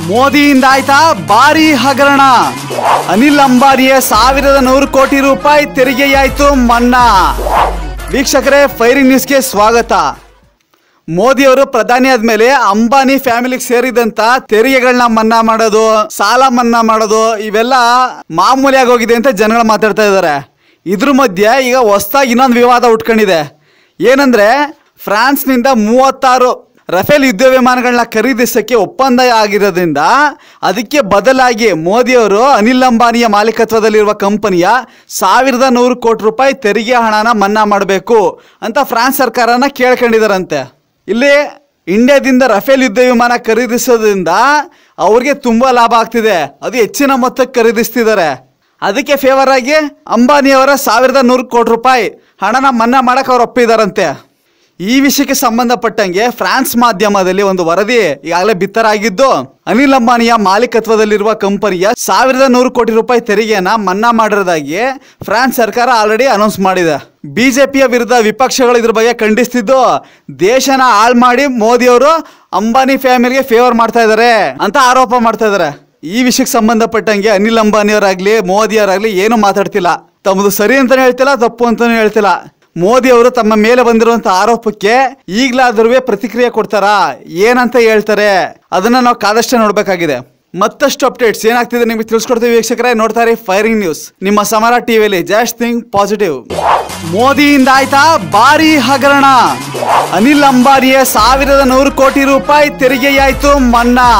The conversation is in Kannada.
ಮೋದಿಯಿಂದ ಆಯ್ತಾ ಭಾರಿ ಹಗರಣ. ಅನಿಲ್ ಅಂಬಾನಿಯ ಸಾವಿರದ ನೂರು ಕೋಟಿ ರೂಪಾಯಿ ತೆರಿಗೆಯಾಯಿತು ಮನ್ನಾ. ವೀಕ್ಷಕರೇ ಫೈರಿಂಗ್ ನ್ಯೂಸ್ಗೆ ಸ್ವಾಗತ. ಮೋದಿ ಅವರು ಪ್ರಧಾನಿ ಆದ್ಮೇಲೆ ಅಂಬಾನಿ ಫ್ಯಾಮಿಲಿಗೆ ಸೇರಿದಂತ ತೆರಿಗೆಗಳನ್ನ ಮನ್ನಾ ಮಾಡೋದು, ಸಾಲ ಮನ್ನಾ ಮಾಡೋದು, ಇವೆಲ್ಲ ಮಾಮೂಲಿ ಆಗೋಗಿದೆ ಅಂತ ಜನಗಳು ಮಾತಾಡ್ತಾ ಇದ್ದಾರೆ. ಇದ್ರ ಮಧ್ಯೆ ಈಗ ಹೊಸದಾಗಿ ಇನ್ನೊಂದು ವಿವಾದ ಉಟ್ಕೊಂಡಿದೆ. ಏನಂದ್ರೆ, ಫ್ರಾನ್ಸ್ನಿಂದ ಮೂವತ್ತಾರು ರಫೇಲ್ ಯುದ್ಧ ವಿಮಾನಗಳನ್ನ ಖರೀದಿಸೋಕ್ಕೆ ಒಪ್ಪಂದ ಆಗಿರೋದ್ರಿಂದ ಅದಕ್ಕೆ ಬದಲಾಗಿ ಮೋದಿಯವರು ಅನಿಲ್ ಅಂಬಾನಿಯ ಮಾಲೀಕತ್ವದಲ್ಲಿರುವ ಕಂಪನಿಯ ಸಾವಿರದ ನೂರು ಕೋಟಿ ರೂಪಾಯಿ ತೆರಿಗೆ ಹಣನ ಮನ್ನಾ ಮಾಡಬೇಕು ಅಂತ ಫ್ರಾನ್ಸ್ ಸರ್ಕಾರನ ಕೇಳ್ಕೊಂಡಿದ್ದಾರಂತೆ ಇಲ್ಲಿ ಇಂಡಿಯಾದಿಂದ ರಫೇಲ್ ಯುದ್ಧ ವಿಮಾನ ಖರೀದಿಸೋದ್ರಿಂದ ಅವ್ರಿಗೆ ತುಂಬ ಲಾಭ ಆಗ್ತಿದೆ. ಅದು ಹೆಚ್ಚಿನ ಮೊತ್ತಕ್ಕೆ ಖರೀದಿಸ್ತಿದ್ದಾರೆ. ಅದಕ್ಕೆ ಫೇವರ್ ಆಗಿ ಅಂಬಾನಿಯವರ ಸಾವಿರದ ನೂರು ಕೋಟಿ ರೂಪಾಯಿ ಹಣನ ಮನ್ನಾ ಮಾಡಕ್ಕೆ ಅವ್ರು ಒಪ್ಪಿದಾರಂತೆ. ಈ ವಿಷಯಕ್ಕೆ ಸಂಬಂಧಪಟ್ಟಂಗೆ ಫ್ರಾನ್ಸ್ ಮಾಧ್ಯಮದಲ್ಲಿ ಒಂದು ವರದಿ ಈಗಾಗಲೇ ಬಿತ್ತರಾಗಿದ್ದು, ಅನಿಲ್ ಅಂಬಾನಿಯ ಮಾಲೀಕತ್ವದಲ್ಲಿರುವ ಕಂಪನಿಯ ಸಾವಿರದ ನೂರು ಕೋಟಿ ರೂಪಾಯಿ ತೆರಿಗೆಯನ್ನ ಮನ್ನಾ ಮಾಡಿರೋದಾಗಿ ಫ್ರಾನ್ಸ್ ಸರ್ಕಾರ ಆಲ್ರೆಡಿ ಅನೌನ್ಸ್ ಮಾಡಿದೆ. ಬಿಜೆಪಿಯ ವಿರುದ್ಧ ವಿಪಕ್ಷಗಳು ಇದ್ರ ಬಗ್ಗೆ ಖಂಡಿಸ್ತಿದ್ದು, ದೇಶನ ಹಾಳು ಮಾಡಿ ಮೋದಿ ಅವರು ಅಂಬಾನಿ ಫ್ಯಾಮಿಲಿಗೆ ಫೇವರ್ ಮಾಡ್ತಾ ಇದ್ದಾರೆ ಅಂತ ಆರೋಪ ಮಾಡ್ತಾ ಇದ್ದಾರೆ ಈ ವಿಷಯಕ್ಕೆ ಸಂಬಂಧಪಟ್ಟಂಗೆ ಅನಿಲ್ ಅಂಬಾನಿಯವರಾಗ್ಲಿ ಮೋದಿ ಅವರಾಗ್ಲಿ ಏನು ಮಾತಾಡ್ತಿಲ್ಲ. ತಮ್ಮದು ಸರಿ ಅಂತಾನೆ ಹೇಳ್ತಿಲ್ಲ, ತಪ್ಪು ಅಂತಾನೂ ಹೇಳ್ತಿಲ್ಲ. ಮೋದಿ ಅವರು ತಮ್ಮ ಮೇಲೆ ಬಂದಿರುವಂತ ಆರೋಪಕ್ಕೆ ಈಗಲಾದರೂ ಪ್ರತಿಕ್ರಿಯೆ ಕೊಡ್ತಾರಾ? ಏನಂತ ಹೇಳ್ತಾರೆ? ಅದನ್ನ ನಾವು ಕಾದಷ್ಟೇ ನೋಡಬೇಕಾಗಿದೆ. ಮತ್ತಷ್ಟು ಅಪ್ಡೇಟ್ಸ್ ಏನಾಗ್ತಿದೆ ನಿಮಗೆ ತಿಳಿಸ್ಕೊಡ್ತೀವಿ ವೀಕ್ಷಕರೇ. ನೋಡ್ತಾರೆ ಫೈರಿಂಗ್ ನ್ಯೂಸ್ ನಿಮ್ಮ ಸಮರ ಟಿವಿಯಲ್ಲಿ ಜಸ್ಟ್ ಥಿಂಗ್ ಪಾಸಿಟಿವ್ ಮೋದಿಯಿಂದ ಆಯ್ತಾ ಭಾರಿ ಹಗರಣ. ಅನಿಲ್ ಅಂಬಾನಿಯ ಸಾವಿರದ ನೂರು ಕೋಟಿ ರೂಪಾಯಿ ತೆರಿಗೆಯಾಯ್ತು ಮನ್ನಾ.